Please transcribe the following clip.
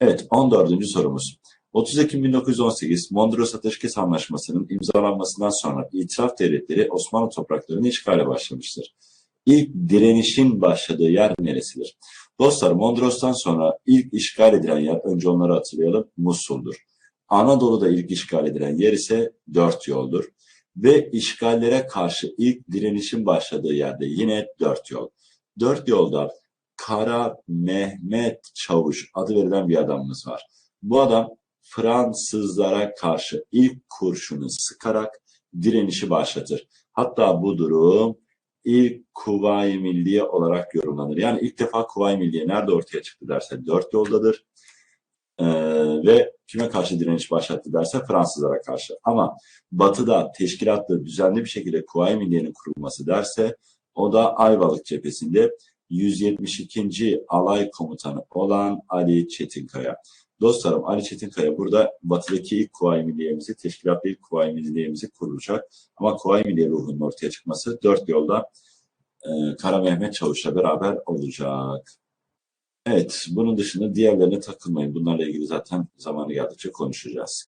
Evet, 14. sorumuz. 30 Ekim 1918 Mondros Ateşkes Anlaşması'nın imzalanmasından sonra itiraf devletleri Osmanlı topraklarını işgale başlamıştır. İlk direnişin başladığı yer neresidir? Dostlar Mondros'tan sonra ilk işgal edilen yer, önce onları hatırlayalım, Musul'dur. Anadolu'da ilk işgal edilen yer ise Dört Yol'dur. Ve işgallere karşı ilk direnişin başladığı yerde yine Dört Yol. Dört Yol'da Kara Mehmet Çavuş adı verilen bir adamımız var. Bu adam Fransızlara karşı ilk kurşunu sıkarak direnişi başlatır. Hatta bu durum ilk Kuvayi Milliye olarak yorumlanır. Yani ilk defa Kuvayi Milliye nerede ortaya çıktı derse dört yoldadır. Ee, ve kime karşı direniş başlattı derse Fransızlara karşı. Ama batıda teşkilatlı düzenli bir şekilde Kuvayi Milliye'nin kurulması derse o da Ayvalık cephesinde 172. Alay Komutanı olan Ali Çetinkaya. Dostlarım Ali Çetinkaya burada batıdaki ilk Kuvayi Milliye'mizi, teşkilatlı ilk Kuvayi Milliye'mizi kurulacak. Ama Kuvayi Milliye ruhunun ortaya çıkması dört yolda e, Kara Mehmet Çavuş'la beraber olacak. Evet, bunun dışında diğerlerine takılmayın. Bunlarla ilgili zaten zamanı geldikçe konuşacağız.